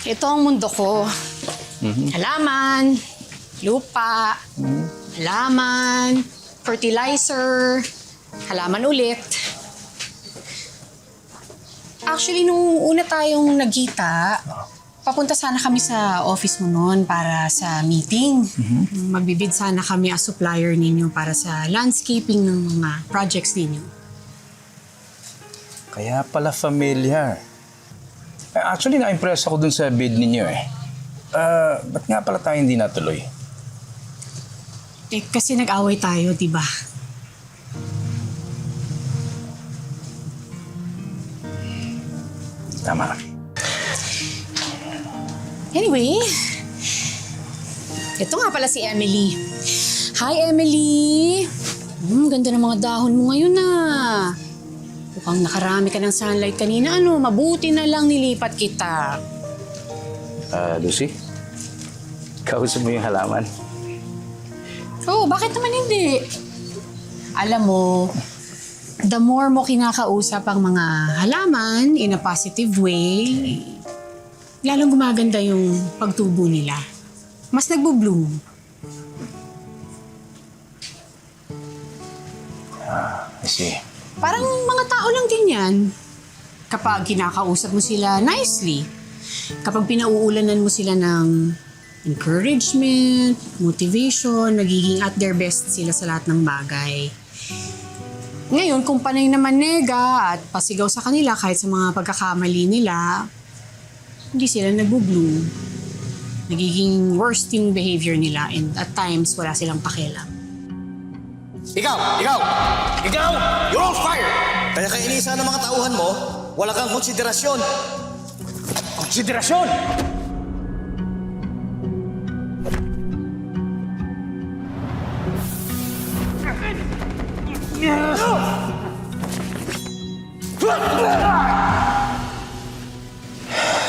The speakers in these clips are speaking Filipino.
Ito ang mundo ko. Halaman, lupa, halaman, fertilizer, halaman ulit. Actually, nung una tayong nagkita, papunta sana kami sa office mo noon para sa meeting. Magbibid sana kami as supplier ninyo para sa landscaping ng mga projects ninyo. Kaya pala familiar. Eh, Actually, na-impress ako dun sa bid ninyo eh. Ah, ba't nga pala tayo hindi natuloy? Eh, kasi nag-away tayo, di ba? Tama. Anyway, ito nga pala si Emily. Hi, Emily! Hmm, ganda ng mga dahon mo ngayon ah. Mukhang nakarami ka ng sunlight kanina. Ano, mabuti na lang nilipat kita. Ah, Lucy? Kausap mo yung halaman. Oh, bakit naman hindi? Alam mo, the more mo kinakausap ang mga halaman in a positive way, lalong gumaganda yung pagtubo nila. Mas nagbo-bloom. I see. Parang mga tao lang din yan. Kapag kinakausap mo sila nicely, kapag pinauulanan mo sila ng encouragement, motivation, nagiging at their best sila sa lahat ng bagay. Ngayon, kung panay naman nega at pasigaw sa kanila kahit sa mga pagkakamali nila, hindi sila nagbo-bloom. Nagiging worst yung behavior nila and at times wala silang pakialam. Ikaw! Ikaw! Ikaw! You're on fire! Kaya kainisan ng mga tauhan mo, wala kang konsiderasyon. Konsiderasyon!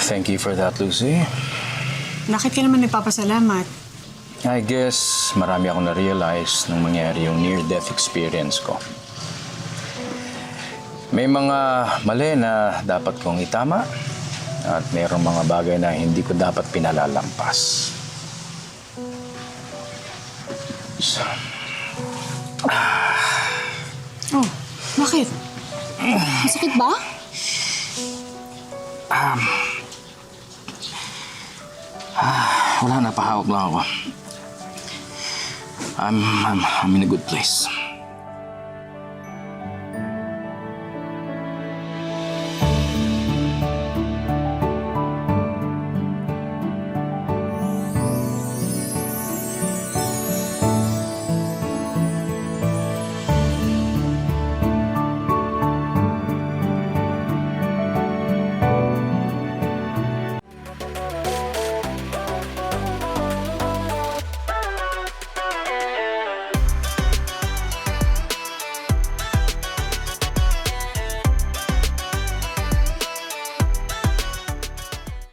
Thank you for that, Lucy. Bakit ka naman nagpapasalamat? I guess marami akong na-realize nung mangyari yung near-death experience ko. May mga mali na dapat kong itama at mayroong mga bagay na hindi ko dapat pinalalampas. So, Oh, bakit? Masakit ba? wala na, pahawak lang ako. I'm, I'm, I'm in a good place.